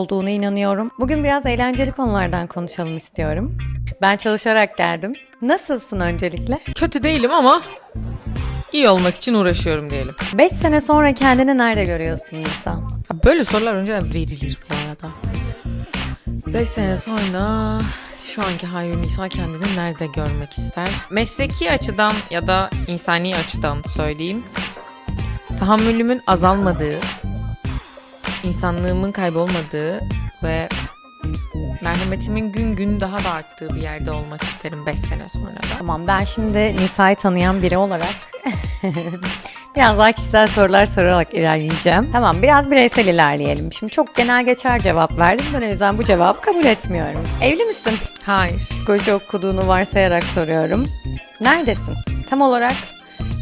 olduğunu inanıyorum. Bugün biraz eğlenceli konulardan konuşalım istiyorum. Ben çalışarak geldim. Nasılsın öncelikle? Kötü değilim ama iyi olmak için uğraşıyorum diyelim. 5 sene sonra kendini nerede görüyorsun Nisa? Böyle sorular önceden verilir bu arada. 5 sene sonra şu anki Hayri Nisa kendini nerede görmek ister? Mesleki açıdan ya da insani açıdan söyleyeyim. Tahammülümün azalmadığı, insanlığımın kaybolmadığı ve merhametimin gün gün daha da arttığı bir yerde olmak isterim 5 sene sonra da. Tamam ben şimdi Nisa'yı tanıyan biri olarak biraz daha kişisel sorular sorarak ilerleyeceğim. Tamam biraz bireysel ilerleyelim. Şimdi çok genel geçer cevap verdim. Ben o yüzden bu cevabı kabul etmiyorum. Evli misin? Hayır. Psikoloji okuduğunu varsayarak soruyorum. Neredesin? Tam olarak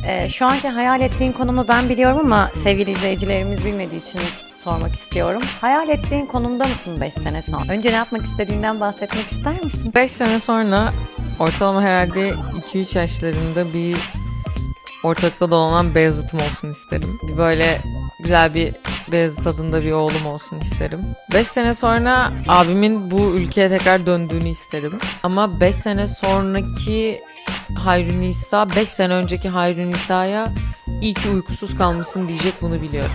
e, şu anki hayal ettiğin konumu ben biliyorum ama sevgili izleyicilerimiz bilmediği için sormak istiyorum. Hayal ettiğin konumda mısın 5 sene sonra? Önce ne yapmak istediğinden bahsetmek ister misin? 5 sene sonra ortalama herhalde 2-3 yaşlarında bir ortalıkta dolanan Beyazıt'ım olsun isterim. Bir böyle güzel bir Beyazıt adında bir oğlum olsun isterim. 5 sene sonra abimin bu ülkeye tekrar döndüğünü isterim. Ama 5 sene sonraki Hayri Nisa 5 sene önceki Hayri Nisa'ya iyi ki uykusuz kalmışsın diyecek bunu biliyorum.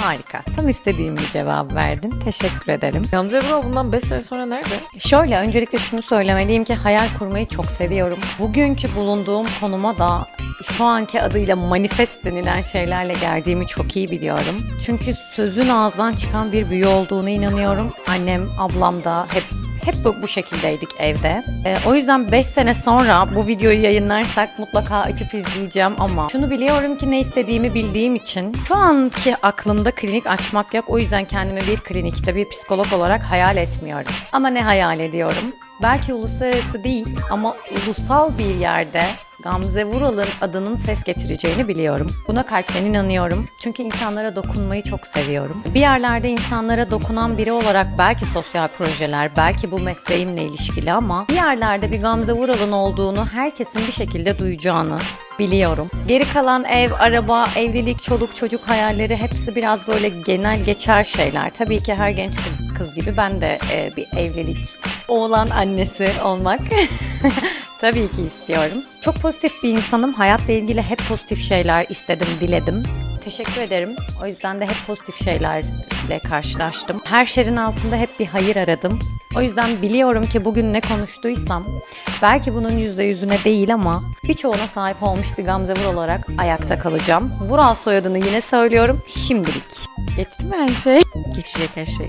Harika. Tam istediğim bir cevap verdin. Teşekkür ederim. Gamze Bro bundan 5 sene sonra nerede? Şöyle öncelikle şunu söylemeliyim ki hayal kurmayı çok seviyorum. Bugünkü bulunduğum konuma da şu anki adıyla manifest denilen şeylerle geldiğimi çok iyi biliyorum. Çünkü sözün ağızdan çıkan bir büyü olduğunu inanıyorum. Annem, ablam da hep hep bu, şekildeydik evde. Ee, o yüzden 5 sene sonra bu videoyu yayınlarsak mutlaka açıp izleyeceğim ama şunu biliyorum ki ne istediğimi bildiğim için şu anki aklımda klinik açmak yok. O yüzden kendimi bir klinikte bir psikolog olarak hayal etmiyorum. Ama ne hayal ediyorum? Belki uluslararası değil ama ulusal bir yerde Gamze Vural'ın adının ses getireceğini biliyorum. Buna kalpten inanıyorum. Çünkü insanlara dokunmayı çok seviyorum. Bir yerlerde insanlara dokunan biri olarak belki sosyal projeler, belki bu mesleğimle ilişkili ama bir yerlerde bir Gamze Vural'ın olduğunu herkesin bir şekilde duyacağını biliyorum. Geri kalan ev, araba, evlilik, çoluk, çocuk hayalleri hepsi biraz böyle genel geçer şeyler. Tabii ki her genç kız- gibi ben de e, bir evlilik, oğlan annesi olmak tabii ki istiyorum. Çok pozitif bir insanım. Hayatla ilgili hep pozitif şeyler istedim, diledim. Teşekkür ederim. O yüzden de hep pozitif şeylerle karşılaştım. Her şerin altında hep bir hayır aradım. O yüzden biliyorum ki bugün ne konuştuysam belki bunun yüzde yüzüne değil ama birçoğuna sahip olmuş bir Gamze Vural olarak ayakta kalacağım. Vural soyadını yine söylüyorum şimdilik. Geçti mi her şey? Geçecek her şey.